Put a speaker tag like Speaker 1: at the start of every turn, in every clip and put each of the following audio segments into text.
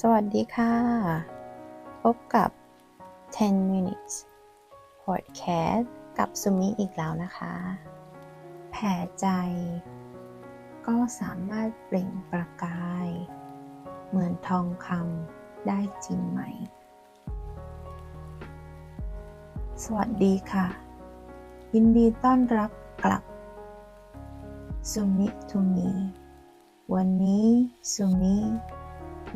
Speaker 1: สวัสดีค่ะ พบกับ 10 minutes podcast กับสุมิอีกแล้วนะคะ แผลใจ ก็สามารถเปล่งประกาย เหมือนทองคำได้จริงไหม สวัสดีค่ะ ยินดีต้อนรับกลับสุมิทูมีวันนี้สุมิ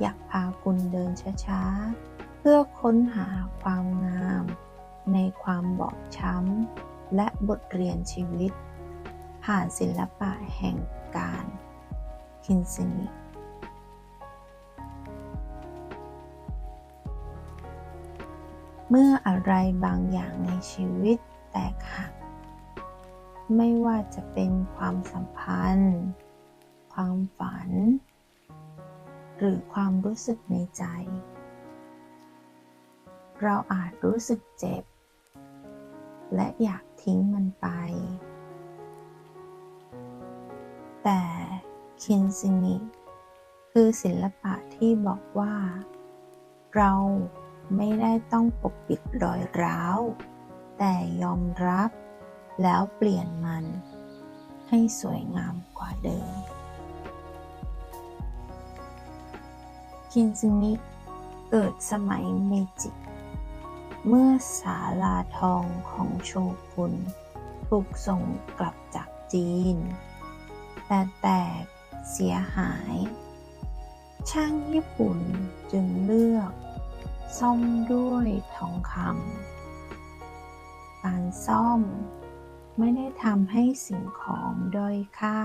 Speaker 1: อยากพาคุณเดินช้าๆ เพื่อค้นหาความงาม ในความบอบช้ำ และบทเรียนชีวิต ผ่านศิลปะแห่งการคินซินิเมื่ออะไรบางอย่างในชีวิตแตกหัก ไม่ว่าจะเป็นความสัมพันธ์ ความฝัน รือความรู้สึกในใจ เราอาจรู้สึกเจ็บ และอยากทิ้งมันไป แต่คินซินิคือศิลปะที่บอกว่า เราไม่ได้ต้องปกปิดรอยร้าว แต่ยอมรับแล้วเปลี่ยนมันให้สวยงามกว่าเดิม คินซึงิเกิดสมัยเมจิ เมื่อศาลาทองของโชกุนถูกส่งกลับจากจีน แต่แตกเสียหาย ช่างญี่ปุ่นจึงเลือก ซ่อมด้วยทองคำการซ่อมไม่ได้ทำให้สิ่งของด้อยค่า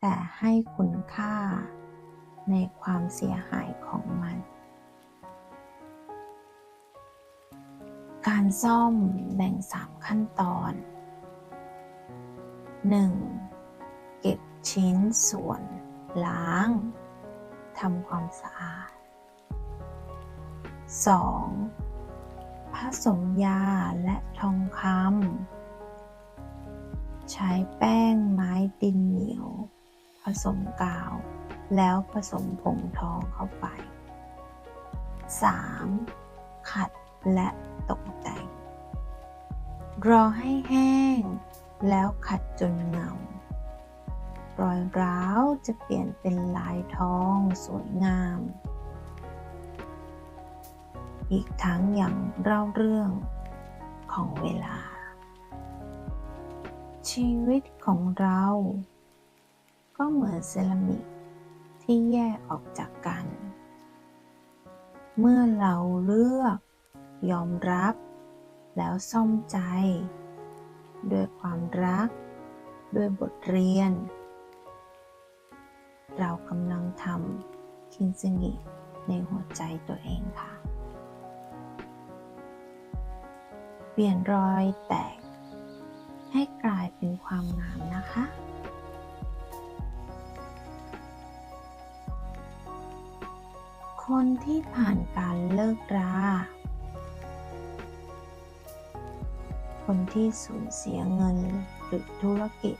Speaker 1: แต่ให้คุณค่า ในความเสียหายของมัน การซ่อมแบ่งสามขั้นตอน 1. เก็บชิ้นส่วน ล้างทำความสะอาด 2. ผสมยาและทองคำใช้แป้งไม้ดินเหนียว ผสมกาว แล้วผสมผงทองเข้าไป 3. ขัดและตกแต่ง รอให้แห้ง แล้วขัดจนเงารอยร้าวจะเปลี่ยนเป็นลายทองสวยงาม อีกทั้งอย่างเล่าเรื่องของเวลา ชีวิตของเรา ก็เหมือนเซรามิกที่แยกออกจากกัน เมื่อเราเลือก ยอมรับ แล้วซ่อมใจ ด้วยความรัก ด้วยบทเรียน เรากำลังทำคินซึงิในหัวใจตัวเองค่ะ เปลี่ยนรอยแตกให้กลายเป็นความงามนะคะ คนที่ผ่านการเลิกรา คนที่สูญเสียเงินหรือธุรกิจ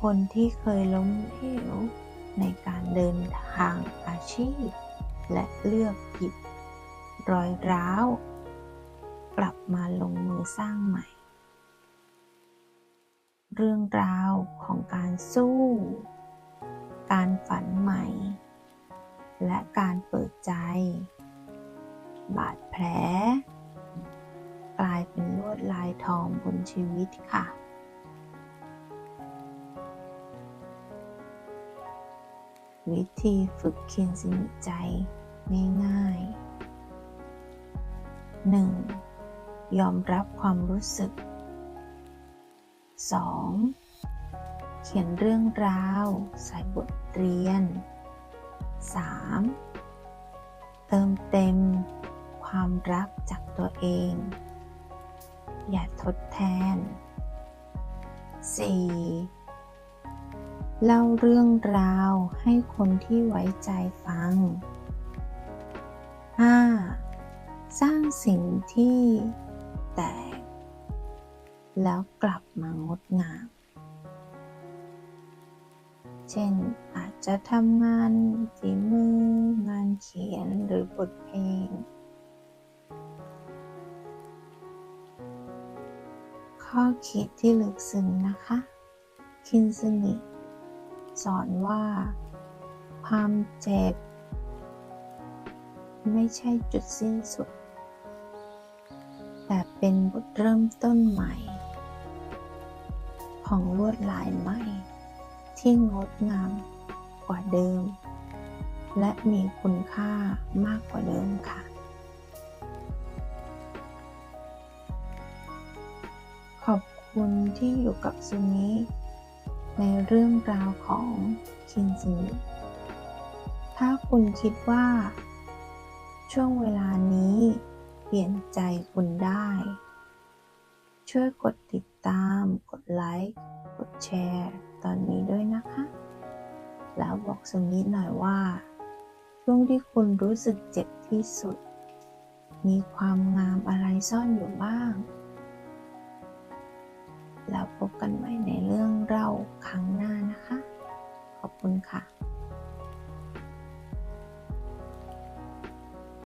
Speaker 1: คนที่เคยล้มเหลวในการเดินทางอาชีพ และเลือกผิดรอยร้าว กลับมาลงมือสร้างใหม่ เรื่องราวของการสู้ การฝันใหม่ และการเปิดใจ บาดแผล กลายเป็นลวดลายทองบนชีวิตค่ะ วิธีฝึกเคียนสนิทใจง่ายๆ 1. ยอมรับความรู้สึก 2. เขียนเรื่องราว ใส่บทเรียน 3. เติมเต็มความรักจากตัวเอง อย่าทดแทน 4. เล่าเรื่องราวให้คนที่ไว้ใจฟัง 5. สร้างสิ่งที่แตก แล้วกลับมางดงาม เช่นอา จะทำงานฝีมืองานเขียนหรือบทเพลง ข้อคิดที่ลึกซึ้งนะคะ คินซึงิสอนว่า ความเจ็บ ไม่ใช่จุดสิ้นสุด แต่เป็นบทเริ่มต้นใหม่ ของลวดลายใหม่ที่งดงาม กว่าเดิม และมีคุณค่ามากกว่าเดิมค่ะ ขอบคุณที่อยู่กับซูมิในเรื่องราวของคินซูมิถ้าคุณคิดว่า ช่วงเวลานี้เปลี่ยนใจคุณได้ ช่วยกดติดตาม กดไลค์ กดแชร์ ตอนนี้ด้วยนะคะ แล้วบอกสมิหน่อยว่า ช่วงที่คุณรู้สึกเจ็บที่สุด มีความงามอะไรซ่อนอยู่บ้าง แล้วพบกันใหม่ในเรื่องเล่าครั้งหน้านะคะ ขอบคุณค่ะ